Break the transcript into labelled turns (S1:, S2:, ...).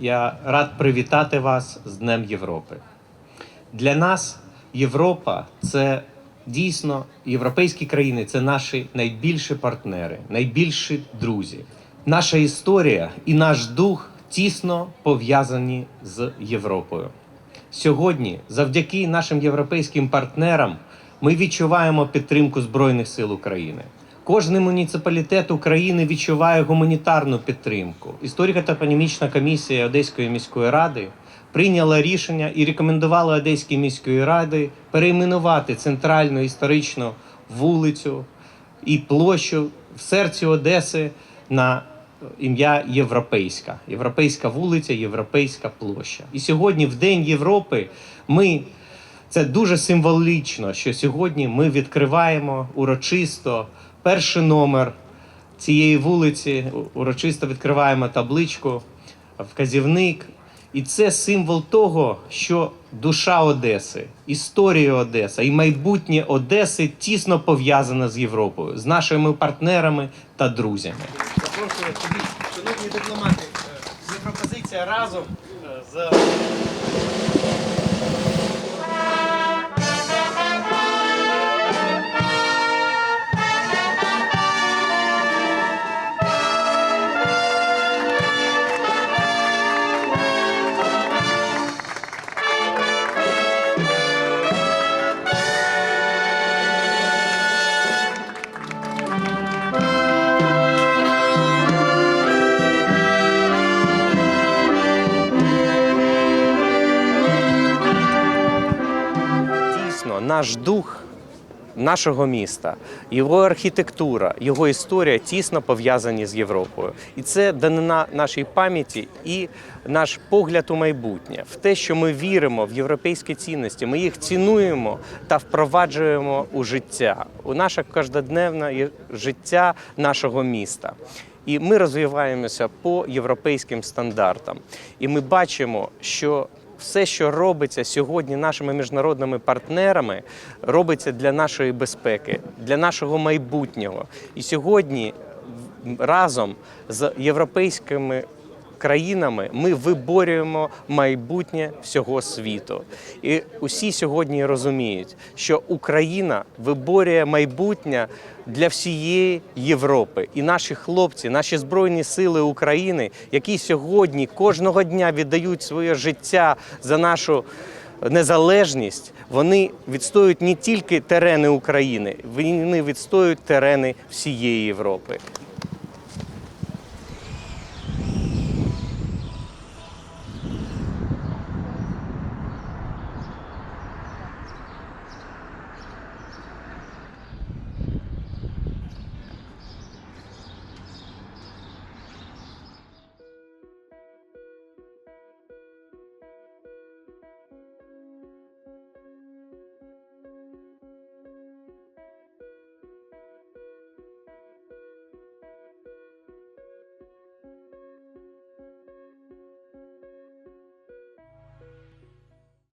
S1: я рад привітати вас з Днем Європи. Для нас Європа це дійсно європейські країни це наші найбільші партнери, найбільші друзі. Наша історія і наш дух тісно пов'язані з Європою. Сьогодні, завдяки нашим європейським партнерам, ми відчуваємо підтримку Збройних сил України. Кожний муніципалітет України відчуває гуманітарну підтримку. Історико-топонімічна комісія Одеської міської ради прийняла рішення і рекомендувала Одеській міської ради перейменувати центральну історичну вулицю і площу в серці Одеси на ім'я Європейська. Європейська вулиця, Європейська площа. І сьогодні, в День Європи, ми це дуже символічно, що сьогодні ми відкриваємо урочисто перший номер цієї вулиці. Урочисто відкриваємо табличку, вказівник. І це символ того, що душа Одеси, історія Одеси і майбутнє Одеси тісно пов'язана з Європою, з нашими партнерами та друзями. Шановні дипломати, е, Європозиція разом е, з наш дух нашого міста, його архітектура, його історія тісно пов'язані з Європою. І це данина нашій пам'яті і наш погляд у майбутнє, в те, що ми віримо в європейські цінності, ми їх цінуємо та впроваджуємо у життя, у наше кожноденне життя нашого міста. І ми розвиваємося по європейським стандартам. І ми бачимо, що все, що робиться сьогодні нашими міжнародними партнерами, робиться для нашої безпеки, для нашого майбутнього. І сьогодні разом з європейськими країнами ми виборюємо майбутнє всього світу. І усі сьогодні розуміють, що Україна виборює майбутнє для всієї Європи. І наші хлопці, наші збройні сили України, які сьогодні кожного дня віддають своє життя за нашу незалежність, вони відстоюють не тільки терени України, вони відстоюють терени всієї Європи.